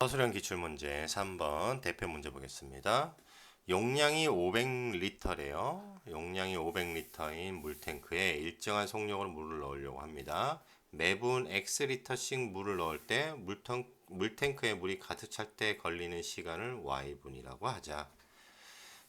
서술형 기출문제 3번 대표 문제 보겠습니다. 용량이 500리터래요. 용량이 500리터인 물탱크에 일정한 속력으로 물을 넣으려고 합니다. 매분 X리터씩 물을 넣을 때 물탱크에 물이 가득 찰 때 걸리는 시간을 Y분이라고 하자.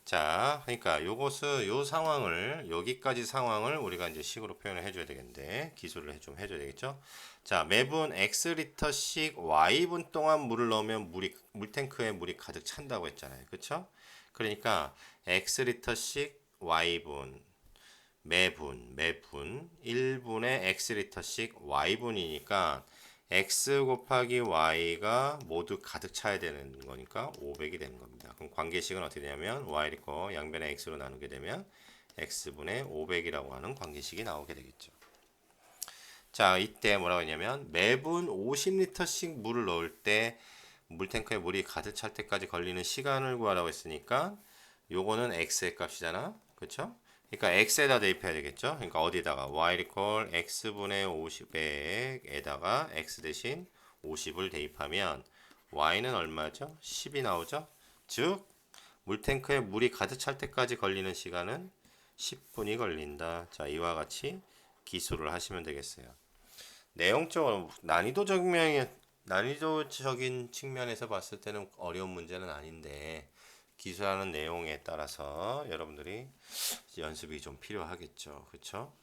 자, 그러니까 요것은 요 상황을 여기까지 상황을 우리가 이제 식으로 표현을 해줘야 되겠는데 기술을 해- 좀 해줘야 되겠죠. 자, 매분 x 리터씩 y분 동안 물을 넣으면 물이 물탱크에 물이 가득 찬다고 했잖아요, 그렇죠? 그러니까 x 리터씩 y분 매분 매분 1분에 x 리터씩 y분이니까 x 곱하기 y가 모두 가득 차야 되는 거니까 500이 되는 겁니다. 그럼 관계식은 어떻게 되냐면 y를 거 양변에 x로 나누게 되면 x분의 500이라고 하는 관계식이 나오게 되겠죠. 자, 이때 뭐라고 했냐면 매분 50리터씩 물을 넣을 때 물탱크에 물이 가득 찰 때까지 걸리는 시간을 구하라고 했으니까 요거는 x의 값이잖아. 그렇죠? 그러니까 x에다 대입해야 되겠죠. 그러니까 어디다가 y equal x분의 50에다가 x 대신 50을 대입하면 y는 얼마죠? 10이 나오죠. 즉 물탱크에 물이 가득 찰 때까지 걸리는 시간은 10분이 걸린다. 자, 이와 같이 기술을 하시면 되겠어요. 내용적으로 난이도적인 면이 난이도적인 측면에서 봤을 때는 어려운 문제는 아닌데 기술하는 내용에 따라서 여러분들이 연습이 좀 필요하겠죠. 그렇죠?